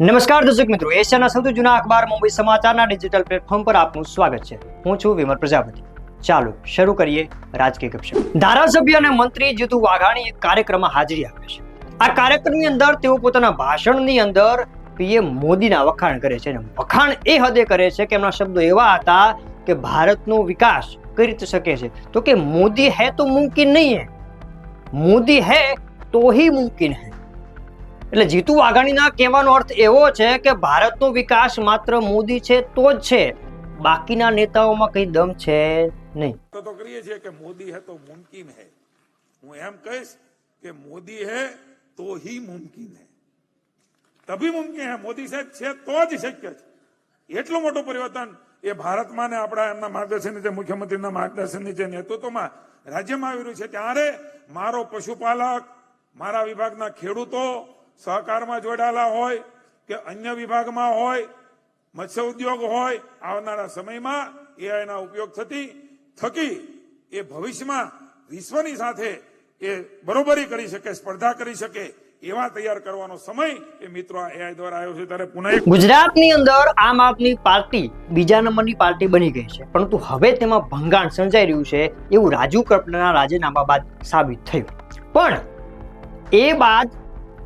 નમસ્કાર દર્શક મિત્રો, એશિયાના સૌથી જૂના અખબાર મુંબઈ સમાચારના ડિજિટલ પ્લેટફોર્મ પર આપનું સ્વાગત છે. હું છું વિમર પ્રજાપતિ. ચાલો, શરૂ કરીએ રાજકીય કક્ષા ધારાસભ્ય અને મંત્રી જીતુ વાઘાણી એક કાર્યક્રમમાં હાજરી આપે છે. આ કાર્યક્રમની અંદર તેઓ પોતાના ભાષણની અંદર પીએમ મોદીના વખાણ કરે છે અને વખાણ એ હદે કરે છે કે એમના શબ્દો એવા હતા કે ભારતનો વિકાસ કઈ રીતે શકે છે. તો કે મોદી હે તો મુમકિન નહીં હે. મોદી હે તો હી મુમકિન હે. એટલે જીતુ વાઘાણીના કહેવાનો અર્થ એવો છે કે ભારતનો વિકાસ માત્ર મોદી છે તો જ છે. બાકીના નેતાઓમાં કઈ દમ છે નહીં. તો તો કરીએ છીએ કે મોદી હે તો મુમકિન હે. હું એમ કહીશ કે મોદી હે તો હી મુમકિન હે. તભી મુમકિન હે. મોદી સાહેબ છે તો જ શક્ય છે. એટલું મોટું પરિવર્તન એ ભારતમાં ને આપણા એમના માર્ગદર્શન નીચે મુખ્યમંત્રીના માર્ગદર્શન નીચે નેતૃત્વમાં રાજ્યમાં આવી રહ્યું છે. ત્યારે મારો પશુપાલક, મારા વિભાગના ખેડૂતો સહકારમાં જોડાયેલા હોય કે અન્ય વિભાગમાં હોય, મત્સ્ય ઉદ્યોગ હોય, આવનારા સમયમાં એઆઈના ઉપયોગ થતી, થકી એ ભવિષ્યમાં વિશ્વની સાથે એ બરોબરી કરી શકે, સ્પર્ધા કરી શકે એવા તૈયાર કરવાનો સમય એ મિત્રો એઆઈ દ્વારા આવ્યો છે. ત્યારે પુનઃ ગુજરાતની અંદર આમ આદમી પાર્ટી બીજા નંબરની પાર્ટી બની ગઈ છે. પરંતુ હવે તેમાં ભંગાણ સર્જાઈ રહ્યું છે એવું રાજુ કરપડાના રાજીનામા બાદ સાબિત થયું. પણ એ બાદ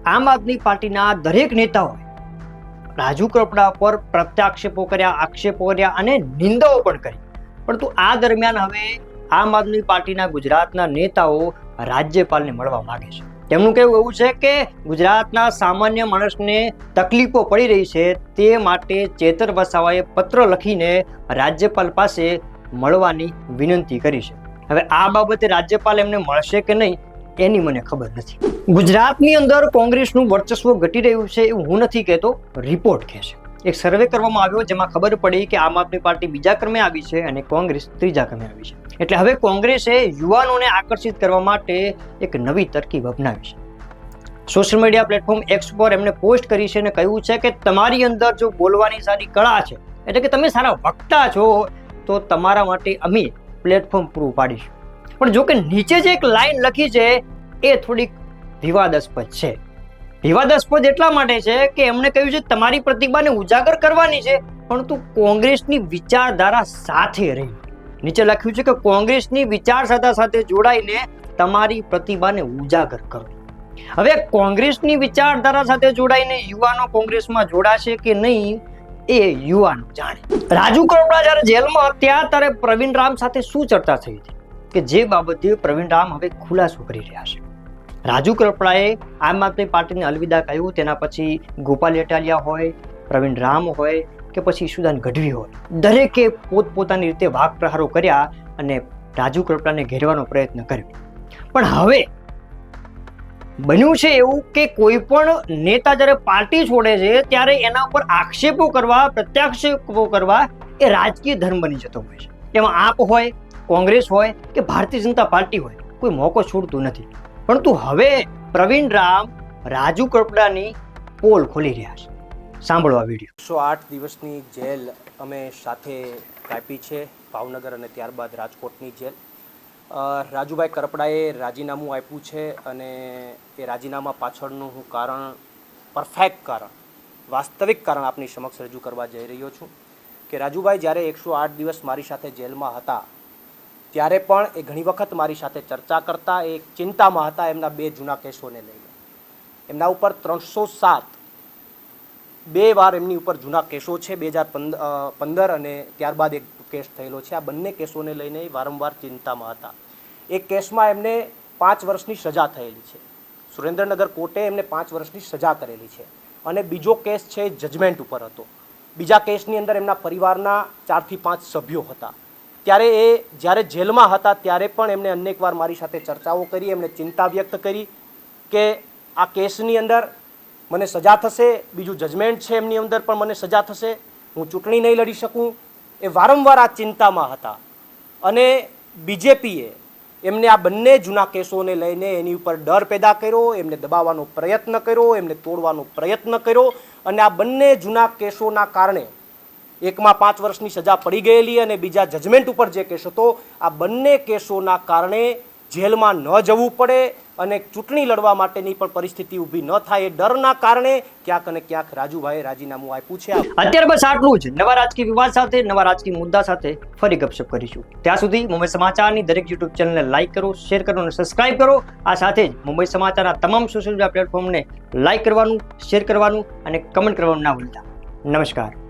આમ આદમી પાર્ટીના દરેક નેતાઓએ રાજુ કપડા પર પ્રત્યાક્ષેપો કર્યા, આક્ષેપો કર્યા અને નિંદાઓ પણ કરી. પરંતુ આ દરમિયાન હવે આમ આદમી પાર્ટીના ગુજરાતના નેતાઓ રાજ્યપાલને મળવા માગે છે. તેમનું કહેવું એવું છે કે ગુજરાતના સામાન્ય માણસને તકલીફો પડી રહી છે તે માટે ચેતર વસાવાએ પત્ર લખીને રાજ્યપાલ પાસે મળવાની વિનંતી કરી છે. હવે આ બાબતે રાજ્યપાલ એમને મળશે કે નહીં એની મને ખબર નથી. ગુજરાતની અંદર કોંગ્રેસનું વર્ચસ્વ ઘટી રહ્યું છે એવું હું નથી કહેતો, રિપોર્ટ કહે છે. એક સર્વે કરવામાં આવ્યો જેમાં ખબર પડી કે આમ આદમી પાર્ટી બીજા ક્રમે આવી છે અને કોંગ્રેસ ત્રીજા ક્રમે આવી છે. એટલે હવે કોંગ્રેસે યુવાનોને આકર્ષિત કરવા માટે એક નવી તરકીબ અપનાવી છે. સોશિયલ મીડિયા પ્લેટફોર્મ એક્સ પર એમણે પોસ્ટ કરી છે અને કહ્યું છે કે તમારી અંદર જો બોલવાની સારી કળા છે, એટલે કે તમે સારા વક્તા છો, તો તમારા માટે અમે પ્લેટફોર્મ પૂરું પાડીશું. પણ જો કે નીચે જે એક લાઈન લખી છે, એ થોડીક વિવાદાસ્પદ છે. વિવાદાસ્પદ એટલા માટે છે કે એમણે કહ્યું છે, તમારી પ્રતિભાને ઉજાગર કરવાની છે. પરંતુ કોંગ્રેસની વિચારધારા સાથે રહી. નીચે લખ્યું છે કે કોંગ્રેસની વિચારધારા સાથે જોડાઈને તમારી પ્રતિભાને ઉજાગર કરો. હવે કોંગ્રેસની વિચારધારા સાથે જોડાઈને યુવાનો કોંગ્રેસમાં જોડાશે કે નહીં, એ યુવાનો જાણે. રાજુ કરોડા જ્યારે જેલમાં હતા ત્યારે પ્રવીણ રામ સાથે શું ચર્ચા થઈ હતી? કે જે બાબતે પ્રવીણ રામ હવે ખુલાસો કરી રહ્યા છે. રાજુ કરપડાએ આમ આદમી પાર્ટીને અલવિદા કહ્યું, તેના પછી ગોપાલ એટાલિયા હોય, પ્રવીણ રામ હોય, કે પછી ઈશુદાન ગઢવી હોય. દરેકે પોતપોતાની રીતે વાક પ્રહારો કર્યા અને રાજુ કરપડાને ઘેરવાનો પ્રયત્ન કર્યો. પણ હવે બન્યું છે એવું કે કોઈ પણ નેતા જ્યારે પાર્ટી છોડે છે, ત્યારે એના ઉપર આક્ષેપો કરવા, પ્રત્યાક્ષેપો કરવા એ રાજકીય ધર્મ બની જતો હોય છે. એમાં આપ હોય કોંગ્રેસ હોય કે ભારતીય જનતા પાર્ટી હોય, કોઈ મોકો છોડતું નથી. પરંતુ હવે પ્રવીણ રામ, રાજુ કરપડાની પોલ ખોલી રહ્યા છે. સાંભળો આ વીડિયો. એકસો આઠ દિવસની જેલ અમે સાથે કાપી છે, ભાવનગર અને ત્યારબાદ રાજકોટની જેલ. રાજુભાઈ કરપડાએ રાજીનામું આપ્યું છે અને એ રાજીનામા પાછળનું હું કારણ, પરફેક્ટ કારણ, વાસ્તવિક કારણ આપની સમક્ષ રજૂ કરવા જઈ રહ્યો છું કે રાજુભાઈ જ્યારે એકસો આઠ દિવસ મારી સાથે જેલમાં હતા ત્યારે પણ એ ઘણી વખત મારી સાથે ચર્ચા કરતા, એ ચિંતામાં હતા એમના બે જૂના કેસોને લઈને. એમના ઉપર ત્રણસો સાત બે વાર એમની ઉપર જૂના કેસો છે, બે હજાર પંદર અને ત્યારબાદ એક કેસ થયેલો છે. આ બંને કેસોને લઈને વારંવાર ચિંતામાં હતા. એક કેસમાં એમને પાંચ વર્ષની સજા થયેલી છે. સુરેન્દ્રનગર કોર્ટે એમને પાંચ વર્ષની સજા કરેલી છે. અને બીજો કેસ છે, જજમેન્ટ ઉપર હતો. બીજા કેસની અંદર એમના પરિવારના ચારથી પાંચ સભ્યો હતા. ત્યારે એ જ્યારે જેલમાં હતા ત્યારે પણ એમણે અનેકવાર મારી સાથે ચર્ચાઓ કરી એમણે ચિંતા વ્યક્ત કરી કે આ કેસની અંદર મને સજા થશે, બીજું જજમેન્ટ છે એમની અંદર પણ મને સજા થશે, હું ચૂંટણી નહીં લડી શકું. એ વારંવાર આ ચિંતામાં હતા. અને બીજેપીએ એમને આ બંને જૂના કેસોને લઈને એની ઉપર ડર પેદા કર્યો, એમને દબાવવાનો પ્રયત્ન કર્યો, એમને તોડવાનો પ્રયત્ન કર્યો અને આ બંને જૂના કેસોના કારણે એકમાં પાંચ વર્ષની સજા પડી ગયેલી અને બીજા જજમેન્ટ ઉપર જે કેસ હતો, આ બંને કેસોના કારણે જેલમાં ન જવું પડે અને ચૂંટણી લડવા માટેની પણ પરિસ્થિતિ ઊભી ન થાય. એ ડરના કારણે ક્યાંક અને ક્યાંક રાજુભાઈએ રાજીનામું આપ્યું છે. અત્યારે બસ આટલું જ. નવા રાજકીય વિવાદ સાથે, નવા રાજકીય મુદ્દા સાથે ફરી ગપશપ કરીશું. ત્યાં સુધી મુંબઈ સમાચારની દરેક યુટ્યુબ ચેનલને લાઇક કરો શેર કરો અને સબસ્ક્રાઇબ કરો. આ સાથે જ મુંબઈ સમાચારના તમામ સોશિયલ મીડિયા પ્લેટફોર્મને લાઇક કરવાનું શેર કરવાનું અને કમેન્ટ કરવાનું ના ભૂલતા. નમસ્કાર.